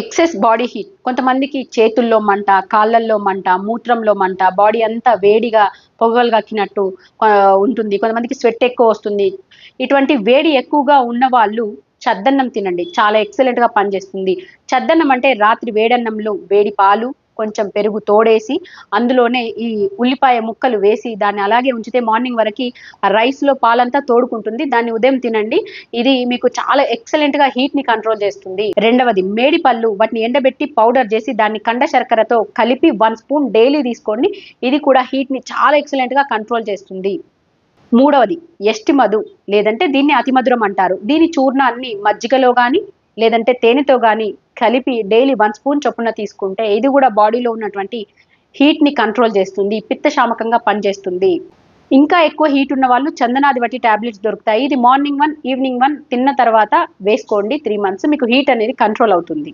Excess body heat కొంతమందికి చేతుల్లో మంట కాళ్ళల్లో మంట మూత్రంలో మంట బాడీ అంతా వేడిగా పొగలు కక్కినట్టు ఉంటుంది. కొంతమందికి స్వెట్ ఎక్కువ వస్తుంది. ఇటువంటి వేడి ఎక్కువగా ఉన్న వాళ్ళు చద్దన్నం తినండి. చాలా ఎక్సలెంట్గా పనిచేస్తుంది. చద్దన్నం అంటే రాత్రి వేడన్నంలో వేడి పాలు కొంచెం పెరుగు తోడేసి అందులోనే ఈ ఉల్లిపాయ ముక్కలు వేసి దాన్ని అలాగే ఉంచితే మార్నింగ్ వరకు రైస్లో రైస్లో పాలంతా తోడుకుంటుంది. దాన్ని ఉదయం తినండి. ఇది మీకు చాలా ఎక్సలెంట్గా హీట్ని కంట్రోల్ చేస్తుంది. రెండవది మేడి పళ్ళు వాటిని ఎండబెట్టి పౌడర్ చేసి దాన్ని కండ శర్కరతో కలిపి వన్ స్పూన్ డైలీ తీసుకోండి. ఇది కూడా హీట్ని చాలా ఎక్సలెంట్గా కంట్రోల్ చేస్తుంది. మూడవది ఎస్టి మధు లేదంటే దీన్ని అతిమధురం అంటారు. దీని చూర్ణాన్ని మజ్జిగలో కానీ లేదంటే తేనెతో కానీ కలిపి డైలీ వన్ స్పూన్ చొప్పున తీసుకుంటే ఇది కూడా బాడీలో ఉన్నటువంటి హీట్ని కంట్రోల్ చేస్తుంది పిత్తశామకంగా పనిచేస్తుంది. ఇంకా ఎక్కువ హీట్ ఉన్న వాళ్ళు చందనాది బట్టి టాబ్లెట్స్ దొరుకుతాయి. ఇది మార్నింగ్ వన్ ఈవినింగ్ వన్ తిన్న తర్వాత వేసుకోండి. త్రీ మంత్స్ మీకు హీట్ అనేది కంట్రోల్ అవుతుంది.